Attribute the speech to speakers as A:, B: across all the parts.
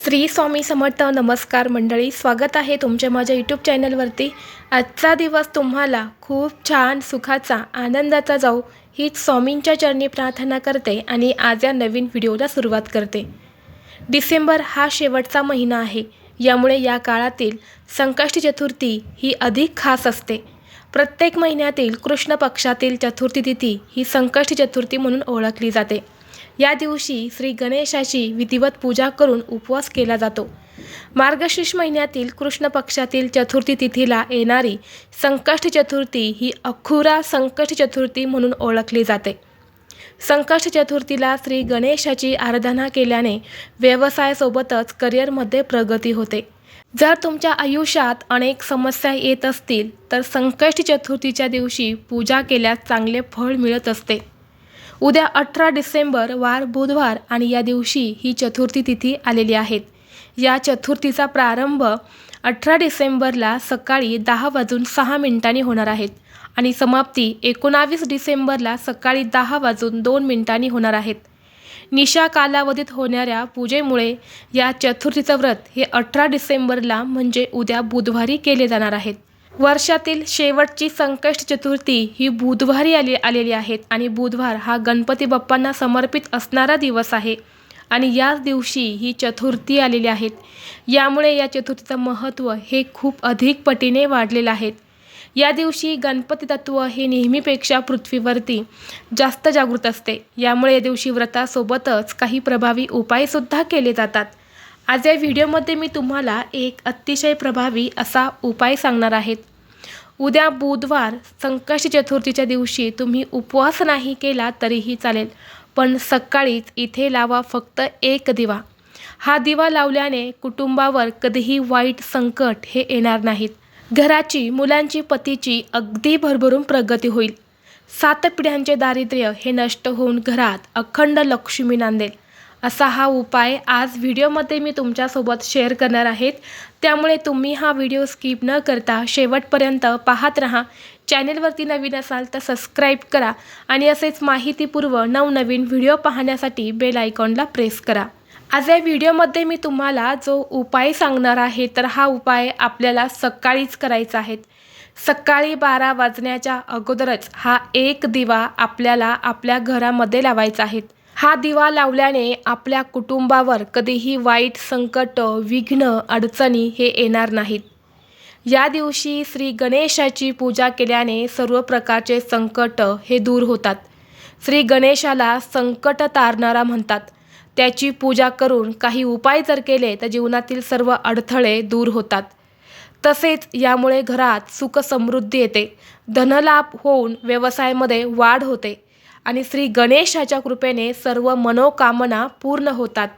A: श्री स्वामी समर्थ नमस्कार मंडळी स्वागत आहे तुमच्या माझ्या यूट्यूब चॅनलवरती आजचा दिवस तुम्हाला खूप छान सुखाचा आनंदाचा जाऊ हीच स्वामींच्या चरणी प्रार्थना करते आणि आज या नवीन व्हिडिओला सुरुवात करते. डिसेंबर हा शेवटचा महिना आहे. यामुळे या काळातील संकष्टी चतुर्थी ही अधिक खास असते. प्रत्येक महिन्यातील कृष्ण पक्षातील चतुर्थी तिथी ही संकष्टी चतुर्थी म्हणून ओळखली जाते. या दिवशी श्री गणेशाची विधिवत पूजा करून उपवास केला जातो. मार्गशीर्ष महिन्यातील कृष्ण पक्षातील चतुर्थी तिथीला येणारी संकष्ट चतुर्थी ही अखुरा संकष्ट चतुर्थी म्हणून ओळखली जाते. संकष्ट चतुर्थीला श्री गणेशाची आराधना केल्याने व्यवसायासोबतच करिअरमध्ये प्रगती होते. जर तुमच्या आयुष्यात अनेक समस्या येत असतील तर संकष्ट चतुर्थीच्या दिवशी पूजा केल्यास चांगले फळ मिळत असते. उद्या अठरा डिसेंबर वार बुधवार आणि या दिवशी ही चतुर्थी तिथी आलेली आहेत. या चतुर्थीचा प्रारंभ अठरा डिसेंबरला सकाळी दहा वाजून सहा मिनिटांनी होणार आहेत आणि समाप्ती एकोणावीस डिसेंबरला सकाळी दहा वाजून दोन मिनिटांनी होणार आहेत निशा कालावधीत होणाऱ्या पूजेमुळे या चतुर्थीचं व्रत हे अठरा डिसेंबरला म्हणजे उद्या बुधवारी केले जाणार आहेत वर्षातील शेवटची संकष्ट चतुर्थी ही बुधवारी आली आलेली आहेत आणि बुधवार हा गणपती बाप्पांना समर्पित असणारा दिवस आहे. आणि याच दिवशी ही चतुर्थी आलेली आहेत. यामुळे या चतुर्थीचं महत्त्व हे खूप अधिक पटीने वाढलेलं आहे. या दिवशी गणपती तत्व हे नेहमीपेक्षा पृथ्वीवरती जास्त जागृत असते. यामुळे या दिवशी व्रतासोबतच काही प्रभावी उपायसुद्धा केले जातात. आज या व्हिडिओमध्ये मी तुम्हाला एक अतिशय प्रभावी असा उपाय सांगणार आहेत उद्या बुधवार संकष्टी चतुर्थीच्या दिवशी तुम्ही उपवास नाही केला तरीही चालेल पण सकाळीच इथे लावा फक्त एक दिवा. हा दिवा लावल्याने कुटुंबावर कधीही वाईट संकट हे येणार नाहीत. घराची मुलांची पतीची अगदी भरभरून प्रगती होईल. सात पिढ्यांचे दारिद्र्य हे नष्ट होऊन घरात अखंड लक्ष्मी नांदेल. असा हा उपाय आज व्हिडिओमध्ये मी तुमच्यासोबत शेअर करणार आहेत. त्यामुळे तुम्ही हा व्हिडिओ स्किप न करता शेवटपर्यंत पाहत राहा. चॅनेलवरती नवीन असाल तर सबस्क्राईब करा आणि असेच माहितीपूर्व नवनवीन व्हिडिओ पाहण्यासाठी बेल आयकॉनला प्रेस करा. आज या व्हिडिओमध्ये मी तुम्हाला जो उपाय सांगणार आहे तर हा उपाय आपल्याला सकाळीच करायचा आहे. सकाळी बारा वाजण्याच्या अगोदरच हा एक दिवा आपल्याला आपल्या घरामध्ये लावायचा आहे. हा दिवा लावल्याने आपल्या कुटुंबावर कधीही वाईट संकट विघ्न अडचणी हे येणार नाहीत. या दिवशी श्री गणेशाची पूजा केल्याने सर्व प्रकारचे संकट हे दूर होतात. श्री गणेशाला संकट तारणारा म्हणतात. त्याची पूजा करून काही उपाय जर केले तर जीवनातील सर्व अडथळे दूर होतात. तसेच यामुळे घरात सुख समृद्धी येते. धनलाभ होऊन व्यवसायामध्ये वाढ होते. आणि श्री गणेशाच्या कृपेने सर्व मनोकामना पूर्ण होतात.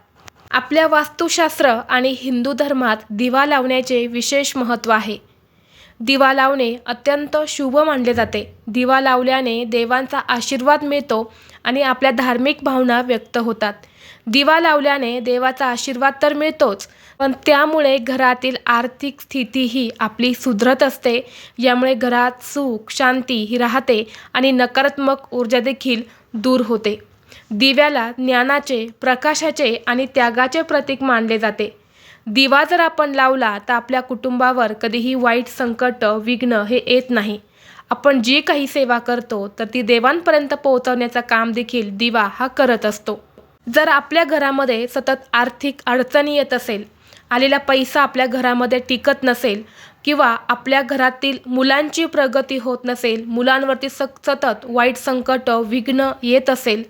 A: आपल्या वास्तुशास्त्र आणि हिंदू धर्मात दिवा लावण्याचे विशेष महत्त्व आहे. दिवा लावणे अत्यंत शुभ मानले जाते. दिवा लावल्याने देवांचा आशीर्वाद मिळतो आणि आपल्या धार्मिक भावना व्यक्त होतात. दिवा लावल्याने देवाचा आशीर्वाद तर मिळतोच पण त्यामुळे घरातील आर्थिक स्थितीही आपली सुधरत असते. यामुळे घरात सुख शांती ही राहते आणि नकारात्मक ऊर्जा देखील दूर होते. दिव्याला ज्ञानाचे प्रकाशाचे आणि त्यागाचे प्रतीक मानले जाते. दिवा जर आपण लावला तर आपल्या कुटुंबावर कधीही वाईट संकट विघ्न हे येत नाही. आपण जी काही सेवा करतो तर ती देवांपर्यंत पोहोचवण्याचं काम देखील दिवा हा करत असतो. जर आपल्या घरामध्ये सतत आर्थिक अडचणी येत असेल आलेला पैसा आपल्या घरामध्ये टिकत नसेल किंवा आपल्या घरातील मुलांची प्रगती होत नसेल मुलांवरती सक सतत वाईट संकट विघ्न येत असेल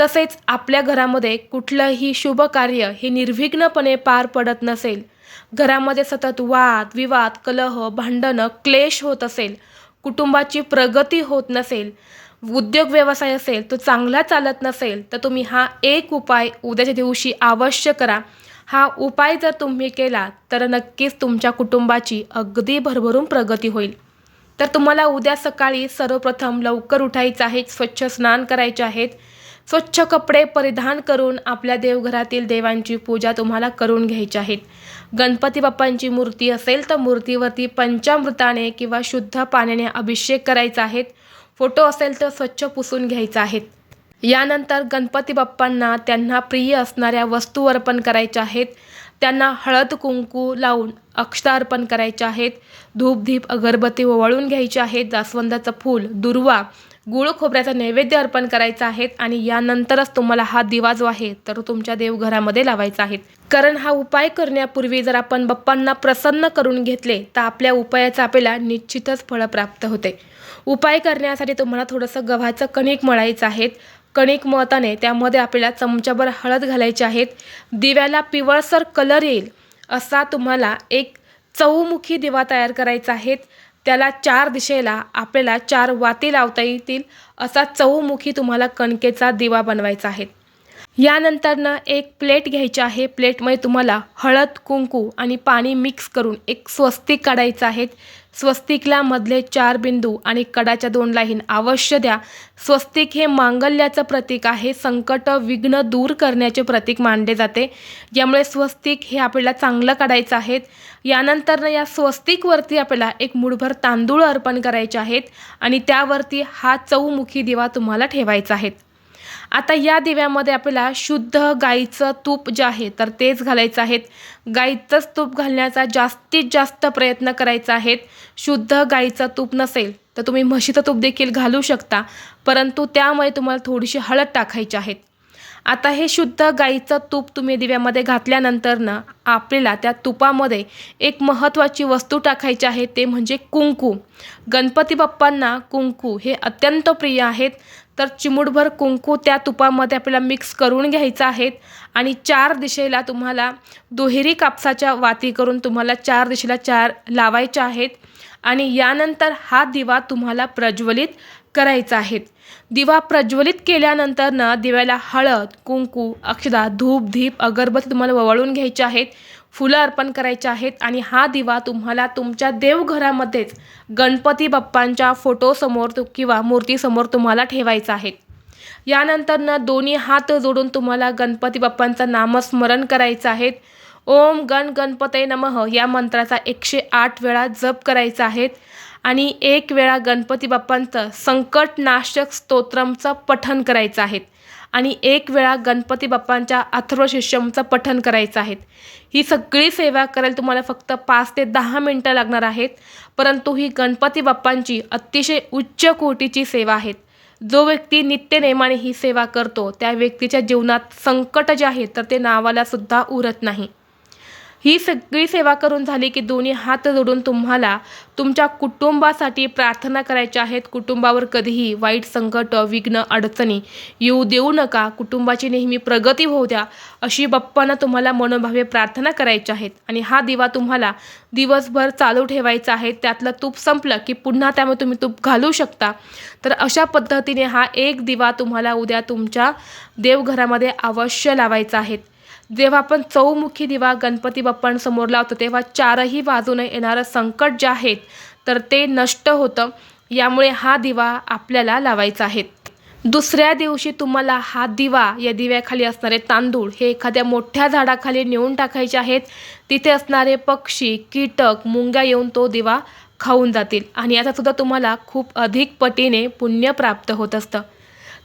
A: तसेच आपल्या घरामध्ये कुठलंही शुभ कार्य हे निर्विघ्नपणे पार पडत नसेल घरामध्ये सतत वाद विवाद कलह भांडणं क्लेश होत असेल कुटुंबाची प्रगती होत नसेल उद्योग व्यवसाय असेल तो चांगला चालत नसेल तर तुम्ही हा एक उपाय उद्याच्या दिवशी अवश्य करा. हा उपाय जर तुम्ही केला तर नक्कीच तुमच्या कुटुंबाची अगदी भरभरून प्रगती होईल. तर तुम्हाला उद्या सकाळी सर्वप्रथम लवकर उठायचं आहे स्वच्छ स्नान करायचे आहेत. स्वच्छ कपडे परिधान करून आपल्या देवघरातील देवांची पूजा तुम्हाला करून घ्यायची आहेत. गणपती बाप्पांची मूर्ती असेल तर मूर्तीवरती पंचामृताने किंवा शुद्ध पाण्याने अभिषेक करायचा आहे. फोटो असेल तर स्वच्छ पुसून घ्यायचा आहेत यानंतर गणपती बाप्पांना त्यांना प्रिय असणाऱ्या वस्तू अर्पण करायच्या आहेत. त्यांना हळद कुंकू लावून अक्षता अर्पण करायचे आहेत. धूप धीप अगरबत्ती ओवाळून घ्यायची आहेत. जास्वंदाचं फूल दुर्वा गुळ खोबऱ्याचा नैवेद्य अर्पण करायचा आहे आणि यानंतरच तुम्हाला हा दिवा जो आहे तर तुमच्या देवघरामध्ये लावायचा आहे. कारण हा उपाय करण्यापूर्वी जर आपण बाप्पांना प्रसन्न करून घेतले तर आपल्या उपायाचं आपल्याला निश्चितच फळं प्राप्त होते. उपाय करण्यासाठी तुम्हाला थोडंसं गव्हाचं कणिक मळायचं आहे. कणिक मळताने त्यामध्ये आपल्याला चमच्याभर हळद घालायची आहेत दिव्याला पिवळसर कलर येईल असा तुम्हाला एक चौमुखी दिवा तयार करायचा आहे. त्याला चार दिशेला आपल्याला चार वाती लावता येतील असा चौमुखी तुम्हाला कणकेचा दिवा बनवायचा आहे. यानंतरनं एक प्लेट घ्यायची आहे. प्लेटमध्ये तुम्हाला हळद कुंकू आणि पाणी मिक्स करून एक स्वस्तिक काढायचं आहे. स्वस्तिकला मधले चार बिंदू आणि कडाच्या दोन लाईन अवश्य द्या. स्वस्तिक हे मांगल्याचं प्रतीक आहे. संकट विघ्न दूर करण्याचे प्रतीक मानले जाते. यामुळे स्वस्तिक हे आपल्याला चांगलं काढायचं आहेत यानंतर या स्वस्तिकवरती आपल्याला एक मुठभर तांदूळ अर्पण करायचे आहेत. आणि त्यावरती हा चौमुखी दिवा तुम्हाला ठेवायचा आहे. आता या दिव्यामध्ये आपल्याला शुद्ध गाईचं तूप जे आहे तर तेच घालायचं आहेत गाईचंच तूप घालण्याचा जास्तीत जास्त प्रयत्न करायचा आहेत शुद्ध गाईचं तूप नसेल तर तुम्ही म्हशीचं तूप देखील घालू शकता परंतु त्यामुळे तुम्हाला थोडीशी हळद टाकायची आहेत आता हे शुद्ध गाईचं तूप तुम्ही दिव्यामध्ये घातल्यानंतरनं आपल्याला त्या तुपामध्ये एक महत्त्वाची वस्तू टाकायची आहे ते म्हणजे कुंकू. गणपती बाप्पांना कुंकू हे अत्यंत प्रिय आहेत. तर चिमूटभर कुंकू त्या तुपामध्ये आपल्याला मिक्स करून घ्यायचं आहे आणि चार दिशेला तुम्हाला दुहेरी कापसाच्या वाती करून तुम्हाला चार दिशेला चार लावायच्या आहेत. आणि यानंतर हा दिवा तुम्हाला प्रज्वलित करायचा आहे. दिवा प्रज्वलित केल्यानंतर ना दिव्याला हळद कुंकू अक्षदा धूप धीप अगरबत्ती तुम्हाला वळून घ्यायचे आहेत. फुलं अर्पण करायचे आहेत आणि हा दिवा तुम्हाला तुमच्या देवघरामध्येच गणपती बाप्पांच्या फोटोसमोर किंवा मूर्तीसमोर तुम्हाला ठेवायचा आहे. यानंतरनं दोन्ही हात जोडून तुम्हाला गणपती बाप्पांचं नामस्मरण करायचं आहे. ओम गण गणपते नमः या मंत्राचा एकशे आठ वेळा जप करायचा आहे. आणि एक वेळा गणपती बाप्पांचं संकटनाशक स्तोत्रमचं पठण करायचं आहे. आणि एक वेळा गणपती बाप्पांच्या अथर्वशिष्यमचं पठण करायचं आहे. ही सगळी सेवा करायला तुम्हाला फक्त पाच ते दहा मिनटं लागणार आहेत. परंतु ही गणपती बाप्पांची अतिशय उच्च कोटीची सेवा आहे. जो व्यक्ती नित्यनेमाने ही सेवा करतो त्या व्यक्तीच्या जीवनात संकट जे आहे तर ते नावाला सुद्धा उरत नाही. ही सगळी सेवा करून झाली की दोन्ही हात जोडून तुम्हाला तुमच्या कुटुंबासाठी प्रार्थना करायच्या आहेत. कुटुंबावर कधीही वाईट संकट विघ्न अडचणी येऊ देऊ नका. कुटुंबाची नेहमी प्रगती होऊ द्या. अशी बाप्पांना तुम्हाला मनोभावे प्रार्थना करायच्या आहेत. आणि हा दिवा तुम्हाला दिवसभर चालू ठेवायचा आहे. त्यातलं तूप संपलं की पुन्हा त्यामुळे तुम्ही तूप घालू शकता. तर अशा पद्धतीने हा एक दिवा तुम्हाला उद्या तुमच्या देवघरामध्ये अवश्य लावायचा आहे. जेव्हा आपण चौमुखी दिवा गणपती बाप्पांसमोर लावतो तेव्हा चारही बाजूने येणारं संकट जे आहेत तर ते नष्ट होतं. यामुळे हा दिवा आपल्याला लावायचा आहे. दुसऱ्या दिवशी तुम्हाला हा दिवा या दिव्याखाली असणारे तांदूळ हे एखाद्या मोठ्या झाडाखाली नेऊन टाकायचे आहेत. तिथे असणारे पक्षी कीटक मुंग्या येऊन तो दिवा खाऊन जातील. आणि याचासुद्धा तुम्हाला खूप अधिक पटीने पुण्य प्राप्त होत असतं.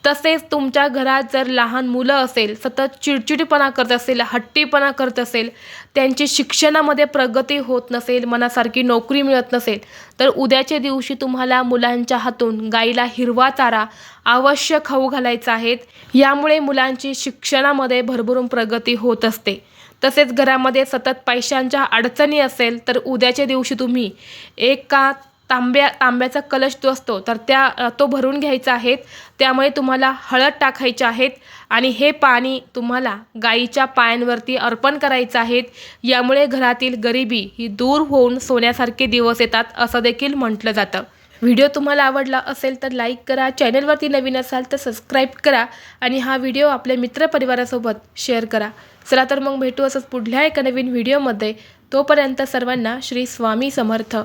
A: तसेच तुमच्या घरात जर लहान मुलं असेल सतत चिडचिडपणा करत असेल हट्टीपणा करत असेल त्यांची शिक्षणामध्ये प्रगती होत नसेल मनासारखी नोकरी मिळत नसेल तर उद्याच्या दिवशी तुम्हाला मुलांच्या हातून गाईला हिरवा चारा अवश्य खाऊ घालायचा आहेत यामुळे मुलांची शिक्षणामध्ये भरभरून प्रगती होत असते. तसेच घरामध्ये सतत पैशांच्या अडचणी असेल तर उद्याच्या दिवशी तुम्ही एका तांब्या तांब्याचा कलश जो असतो तर त्या तो भरून घ्यायचा आहे. त्यामुळे तुम्हाला हळद टाकायची आहेत आणि हे पाणी तुम्हाला गाईच्या पायांवरती अर्पण करायचं आहेत यामुळे घरातील गरिबी ही दूर होऊन सोन्यासारखे दिवस येतात असं देखील म्हटलं जातं. व्हिडिओ तुम्हाला आवडला असेल तर लाईक करा चॅनलवरती नवीन असाल तर सबस्क्राईब करा आणि हा व्हिडिओ आपल्या मित्रपरिवारासोबत शेअर करा. चला तर मग भेटू असंच पुढल्या एका नवीन व्हिडिओमध्ये. तोपर्यंत सर्वांना श्री स्वामी समर्थ.